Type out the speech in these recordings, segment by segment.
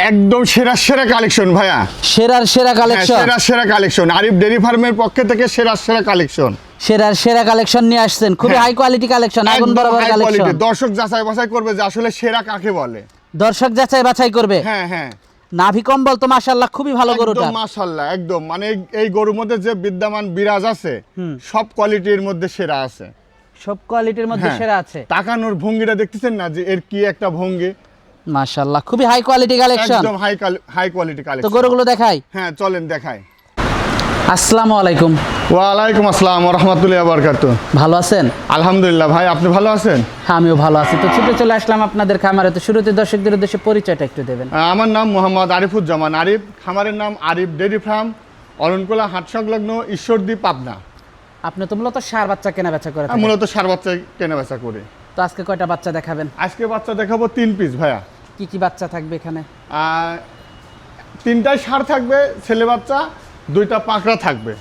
একদম সেরা সেরা কালেকশন ভাইয়া। সেরার সেরা হ্যাঁ, কালেকশন সেরা সেরা কালেকশন আরিফ ডেরি ফার্মের পক্ষে থেকে সেরা সেরা কালেকশন সেরার সেরা কালেকশন নিয়ে আসছেন। খুবই হ্যাঁ। হাই কোয়ালিটি কালেকশন আগুন বরাবর কালেকশন দর্শক যাচাই বাছাই করবে যে আসলে সেরা কাকে বলে। দর্শক যাচাই বাছাই করবে। হ্যাঁ হ্যাঁ। নাভি কম্বল তো মাশাআল্লাহ খুবই ভালো গরুটা একদম মাশাল্লাহ একদম। মানে এই- এই গরুর মধ্যে যে বিদ্যমান বিরাজ আছে সব কোয়ালিটির মধ্যে সেরা আছে। সব কোয়ালিটির মধ্যে হ্যাঁ। সেরা আছে। তাকানোর ভঙ্গিটা দেখতেছেন না যে এর কি একটা ভঙ্গি? মাশাআল্লাহ খুবই হাই কোয়ালিটি কালেকশন একদম হাই হাই কোয়ালিটি কালেকশন তো গরুগুলো দেখাই। হ্যাঁ চলেন দেখাই। আসসালামু আলাইকুম। ওয়ালাইকুম আসসালাম রহমতুল্লাহ বরকাত। ভালো আছেন? আলহামদুলিল্লাহ ভাই আপনি ভালো আছেন? হ্যাঁ আমিও ভালো আছি। তো ছুটে চলে আসলাম আপনাদের খামারে। তো শুরুতে দর্শকদের উদ্দেশ্যে পরিচয়টা একটু দেবেন। আমার নাম মোহাম্মদ আরিফুজ্জামান আরিফ। খামারের নাম আরিফ ডেরি ফার্ম অরণকোলা হাট সংলগ্ন ঈশ্বরদী পাবনা। আপনি তো মূলত সার বাচ্চা কেনা বেচা করে মূলত সার বাচ্চা কেনা বেচা করি। তো আজকে কয়টা বাচ্চা দেখাবেন? আজকে বাচ্চা দেখাবো তিন পিস ভাইয়া। কি কি বাচ্চা থাকবে এখানে? আর তিনটাই সার থাকবে ছেলে বাচ্চা দুইটা পাকড়া থাকবে।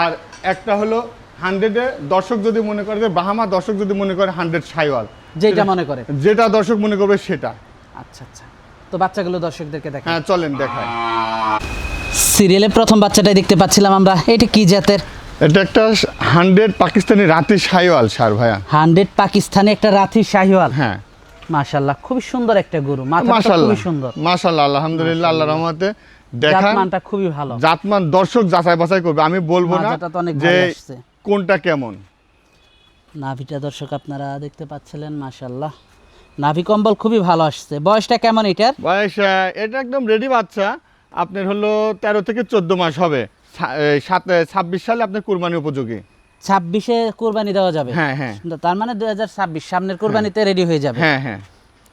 আর একটা হলো হান্ড্রেডে দর্শক যদি মনে করে যে বাহামা দর্শক যদি মনে করে হান্ড্রেড সাইওয়াল। যেটা মনে করে। যেটা দর্শক মনে করবে সেটা। আচ্ছা আচ্ছা। তো বাচ্চাগুলো দর্শকদেরকে দেখা হ্যাঁ চলেন দেখায় সিরিয়ালে প্রথম বাচ্চাটাই দেখতে পাচ্ছিলাম আমরা। এটা কি জাতের? এটা একটা হান্ড্রেড পাকিস্তানি রাতি সাইওয়াল সার ভাইয়া। হান্ড্রেড পাকিস্তানি একটা রাতি শাহিওয়াল? হ্যাঁ। মাশাল্লাহ খুবই সুন্দর একটা গরু মাথা খুবই সুন্দর। মাশাল্লাহ আলহামদুলিল্লাহ আল্লাহ রহমতে। দেখান জাতমানটা খুবই ভালো। জাতমান দর্শক যাচাই বাছাই করবে আমি বলব না মাজাটা তো অনেক যে। কোনটা কেমন। নাভিটা দর্শক আপনারা দেখতে পাচ্ছিলেন মাশাল্লাহ নাভি কম্বল খুবই ভালো আসছে। বয়সটা কেমন এটার? বয়স এটা একদম রেডি বাচ্চা। আপনার হলো তেরো থেকে চোদ্দ মাস হবে। সাত ছাব্বিশ সালে আপনার কুরবানি উপযোগী। ছাব্বিশে কোরবানি দেওয়া যাবে। হ্যাঁ হ্যাঁ। তার মানে দুই হাজার ছাব্বিশ সামনের কোরবানিতে রেডি হয়ে যাবে। হ্যাঁ হ্যাঁ।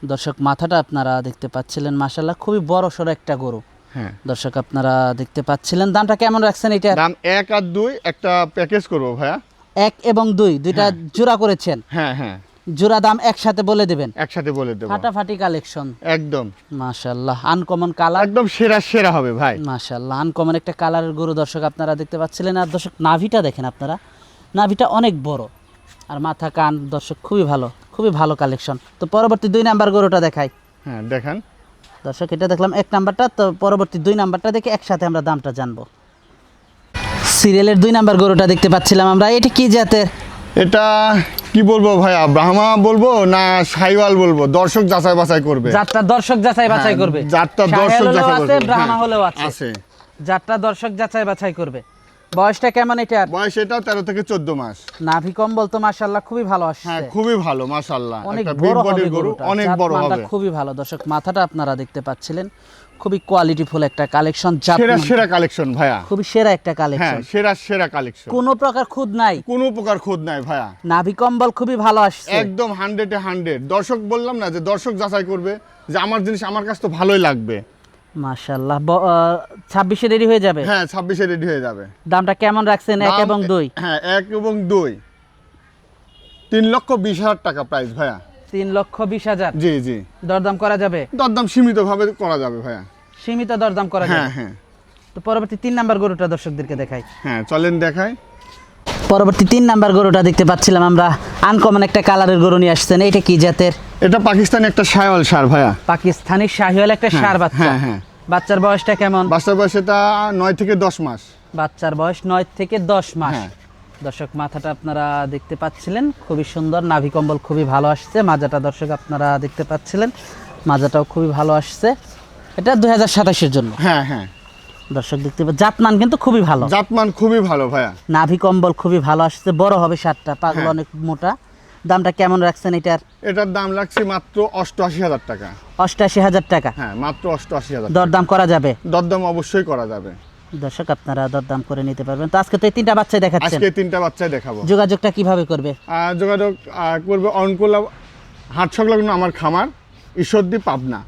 দর্শক মাথাটা আপনারা দেখতে পাচ্ছিলেন মাশাল্লাহ খুবই বড় সড়ো একটা গরু। হ্যাঁ। দর্শক আপনারা দেখতে পাচ্ছিলেন দামটা কেমন রাখছেন এটা দাম এক আর দুই একটা প্যাকেজ করব ভাইয়া। এক এবং দুই দুইটা জোড়া করেছেন। হ্যাঁ হ্যাঁ। জোড়া দাম একসাথে বলে দেবেন। একসাথে বলে দেবো। ফাটাফাটি কালেকশন। একদম। মাশাল্লাহ আনকমন কালার একদম সেরা সেরা হবে ভাই। মাশাল্লাহ আনকমন একটা কালারের গরু দর্শক আপনারা দেখতে পাচ্ছিলেন। আর দর্শক নাভিটা দেখেন আপনারা। নাভিটা অনেক বড়। আর মাথা কান দর্শক খুবই ভালো খুবই ভালো কালেকশন তো পরবর্তী দুই নাম্বার গরুটা দেখাই। হ্যাঁ দেখান। দর্শক এটা দেখলাম এক নাম্বারটা তো পরবর্তী দুই নাম্বারটা দেখে একসাথে আমরা দামটা জানব। সিরিয়ালের দুই নাম্বার গরুটা দেখতে পাচ্ছিলাম আমরা। এটা কি জাতের? এটা কি বলব ভাইয়া ব্রাহ্মা বলব না সাইওয়াল বলব? দর্শক যাচাই বাছাই করবে। যাত্রা দর্শক যাচাই বাছাই হ্যাঁ, করবে। যাত্রা দর্শক যাচাই আছে করবে। ব্রাহ্মা হ্যাঁ, হলেও আছে। আছে। যাত্রা দর্শক যাচাই বাছাই করবে। বয়সটা কেমন এটার? বয়স এটাও তেরো থেকে চোদ্দ মাস। নাভি কম্বল তো মাশাল্লাহ খুবই ভালো আসছে। হ্যাঁ খুবই ভালো মাশাল্লাহ অনেক বড় হবে বডির গরু অনেক বড় হবে। খুবই ভালো। দর্শক মাথাটা আপনারা দেখতে পাচ্ছিলেন। খুবই কোয়ালিটিফুল একটা কালেকশন সেরা সেরা কালেকশন ভাইয়া। খুবই সেরা একটা কালেকশন হ্যাঁ সেরা সেরা কালেকশন কোনো প্রকার খুদ নাই। কোনো প্রকার খোদ নাই ভাইয়া। নাভি কম্বল খুবই ভালো আসছে। একদম হান্ড্রেডে হান্ড্রেড দর্শক বললাম না যে দর্শক যাচাই করবে যে আমার জিনিস আমার কাছে তো ভালোই লাগবে। মাশাল্লাহ ছাব্বিশে রেডি হয়ে যাবে? হ্যাঁ ছাব্বিশে রেডি হয়ে যাবে। দামটা কেমন রাখছেন? এক দাম- এবং দুই? হ্যাঁ এক এবং দুই। তিন লক্ষ বিশ হাজার টাকা প্রাইস ভাইয়া। তিন লক্ষ বিশ হাজার? জি জি। দরদাম করা যাবে? দরদাম সীমিত ভাবে করা যাবে ভাইয়া। সীমিত দরদাম করা হ্যাঁ যাবে? হ্যাঁ তো পরবর্তী তিন নাম্বার গরুটা দর্শকদেরকে দেখাই। হ্যাঁ চলেন দেখাই। পরবর্তী তিন নাম্বার গরুটা দেখতে পাচ্ছিলাম আমরা। আনকমন একটা কালারের গরু নিয়ে আসছেন। এটা কি জাতের? এটা পাকিস্তানি একটা সায়ল সার ভাইয়া। পাকিস্তানি শাহিওয়াল একটা সার বাচ্চা। হ্যাঁ, হ্যাঁ। বাচ্চার বয়সটা কেমন? বাচ্চার বয়স এটা নয় থেকে দশ মাস। বাচ্চার বয়স নয় থেকে দশ মাস। হ্যাঁ। দর্শক মাথাটা আপনারা দেখতে পাচ্ছিলেন। খুবই সুন্দর। নাভি কম্বল খুবই ভালো আসছে। মাজাটা দর্শক আপনারা দেখতে পাচ্ছিলেন। মাজাটাও খুবই ভালো আসছে। এটা দুই হাজার সাতাশের জন্য। হ্যাঁ হ্যাঁ। দর্শক দেখতে পাচ্ছেন। জাতমান কিন্তু খুবই ভালো। জাতমান খুবই ভালো ভাইয়া। নাভি কম্বল খুবই ভালো আসছে। বড় হবে সাতটা পাগল হ্যাঁ। অনেক মোটা। দামটা কেমন রাখছেন এটার? এটার দাম লাগছে মাত্র অষ্টআশি হাজার টাকা। অষ্টাশি হাজার টাকা। হ্যাঁ মাত্র অষ্টআশি হাজার দরদাম করা যাবে? দরদাম অবশ্যই করা যাবে। দর্শক আপনারা দরদাম করে নিতে পারবেন। তো আজকে তো এই তিনটা বাচ্চাই দেখাচ্ছেন। আজকে তিনটা বাচ্চাই দেখাবো। যোগাযোগটা কীভাবে করবে? যোগাযোগ করবে অনকুলা হাট সংলগ্ন আমার খামার ঈশ্বরদী পাবনা।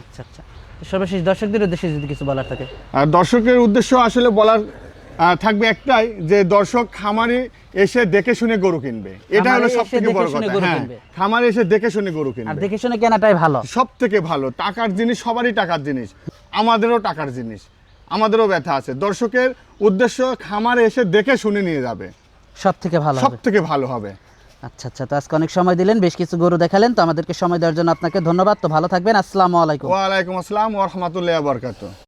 আচ্ছা আচ্ছা। সর্বশেষ দর্শকদের উদ্দেশ্যে যদি কিছু বলার থাকে। আর দর্শকের উদ্দেশ্য আসলে বলার থাকবে একটাই যে দর্শক খামারে এসে দেখে শুনে গরু কিনবে। এটা হলো সব থেকে বড় কথা। হ্যাঁ খামারে এসে দেখে শুনে গরু কিনবে। আর দেখে শুনে কেনাটাই ভালো। সব থেকে ভালো টাকার জিনিস সবারই টাকার জিনিস। আমাদেরও টাকার জিনিস আমাদেরও ব্যথা আছে। দর্শকের উদ্দেশ্য খামারে এসে দেখে শুনে নিয়ে যাবে। সব থেকে ভালো সব থেকে ভালো হবে। আচ্ছা আচ্ছা তো আজকে অনেক সময় দিলেন বেশ কিছু গরু দেখালেন তো আমাদেরকে সময় দেওয়ার জন্য আপনাকে ধন্যবাদ। তো ভালো থাকবেন আসসালামু আলাইকুম। ওয়ালাইকুম আসসালাম ওরহমতুল্লাহ বরকাত